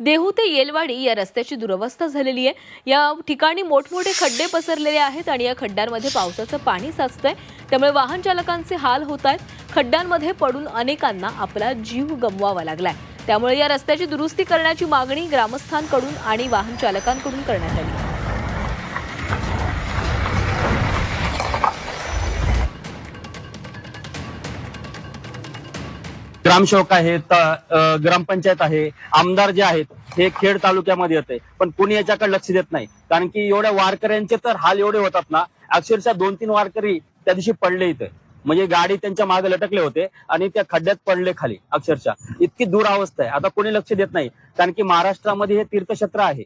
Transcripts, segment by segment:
देहू ते येलवाडी या रस्त्याची दुरवस्था झालेली आहे. या ठिकाणी मोठमोठे खड्डे पसरलेले आहेत आणि या खड्ड्यांमध्ये पावसाचं पाणी साचतंय. त्यामुळे वाहन चालकांचे हाल होत आहेत. खड्ड्यांमध्ये पडून अनेकांना आपला जीव गमवावा लागलाय. त्यामुळे या रस्त्याची दुरुस्ती करण्याची मागणी ग्रामस्थांकडून आणि वाहन चालकांकडून करण्यात आली. ग्रामसेवक आहेत ग्रामपंचायत आहे आमदार जे आहेत हे खेड तालुक्यामध्ये येते. पण कुणी याच्याकडे लक्ष देत नाही. कारण की एवढ्या वारकऱ्यांचे तर हाल एवढे होतात ना अक्षरशः दोन तीन वारकरी त्या दिवशी पडले इथे. म्हणजे गाडी त्यांच्या मागे लटकले होते आणि त्या खड्ड्यात पडले खाली अक्षरशः. इतकी दूर अवस्था आहे. आता कोणी लक्ष देत नाही. कारण की महाराष्ट्रामध्ये हे तीर्थक्षेत्र आहे.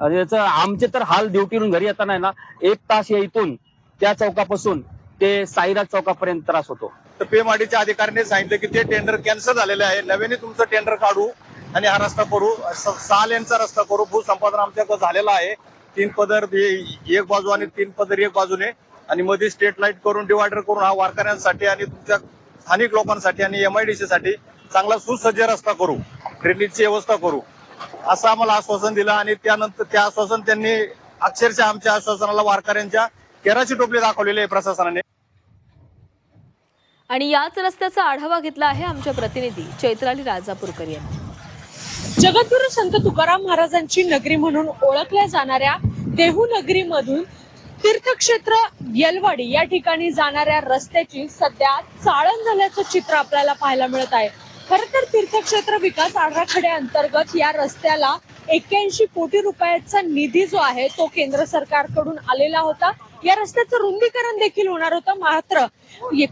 याचं आमचे तर हाल ड्युटीवरून घरी येताना ना एक तास या इथून त्या चौकापासून ते साईराज चौकापर्यंत त्रास होतो. तर पेमाडीच्या अधिकाऱ्याने सांगितलं की ते टेंडर कॅन्सल झालेले आहे. नव्याने तुमचं टेंडर काढू आणि हा रस्ता करू. सहा लेनचा रस्ता करू. भूसंपादन आमच्याकडे झालेला आहे. तीन पदर एक बाजू आणि तीन पदर एक बाजूने. आणि मध्ये स्ट्रीट लाइट करून डिवायडर करून हा वारकऱ्यांसाठी आणि तुमच्या स्थानिक लोकांसाठी आणि एमआयडीसी साठी चांगला सुसज्ज रस्ता करू. ड्रेनेजची व्यवस्था करू. असं आम्हाला आश्वासन दिलं आणि त्यानंतर त्या आश्वासन त्यांनी अक्षरशः आमच्या आश्वासनाला वारकऱ्यांच्या केराची टोपली दाखवलेली आहे प्रशासनाने. आणि याच रस्त्याचा आढावा घेतला आहे आमच्या प्रतिनिधी चैत्राली राजापूरकर यांनी. जगद्गुरु संत तुकाराम महाराजांची नगरी म्हणून ओळखल्या जाणाऱ्या देहू नगरीमधून तीर्थक्षेत्र येलवाडी या ठिकाणी जाणाऱ्या रस्त्याची सध्या चाळण झाल्याचं चित्र आपल्याला पाहायला मिळत आहे. खर तर तीर्थक्षेत्र विकास आराखड्या अंतर्गत या रस्त्याला एक्क्याऐंशी कोटी रुपयाचा निधी जो आहे तो केंद्र सरकारकडून आलेला होता. या रस्त्याचं रुंदीकरण देखील होणार होतं. मात्र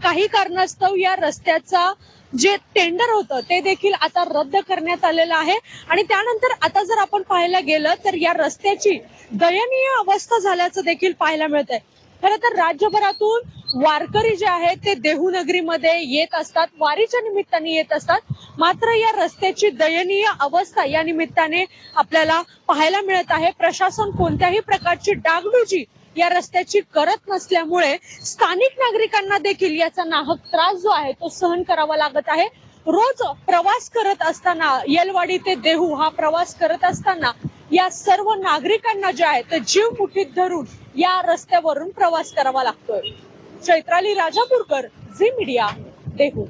काही कारणास्तव या रस्त्याचा जे टेंडर होतं ते देखील आता रद्द करण्यात आलेलं आहे. आणि त्यानंतर आता जर आपण पाहायला गेलं तर या रस्त्याची दयनीय अवस्था झाल्याचं देखील पाहायला मिळत आहे खरं तर राज्यभरातून वारकरी जे आहेत ते देहूनगरीमध्ये येत असतात वारीच्या निमित्ताने येत असतात. मात्र या रस्त्याची दयनीय अवस्था या निमित्ताने आपल्याला पाहायला मिळत आहे. प्रशासन कोणत्याही प्रकारची डागडुजी या रस्त्याची करत नसल्यामुळे स्थानिक नागरिकांना देखील याचा नाहक त्रास जो आहे तो सहन करावा लागत आहे. रोज प्रवास करत असताना येलवाडी ते देहू हा प्रवास करत असताना या सर्व नागरिकांना जे आहे ते जीव मुठीत धरून या रस्त्यावरून प्रवास करावा लागतोय. Chaitrali Rajapurkar Zee media Dehu.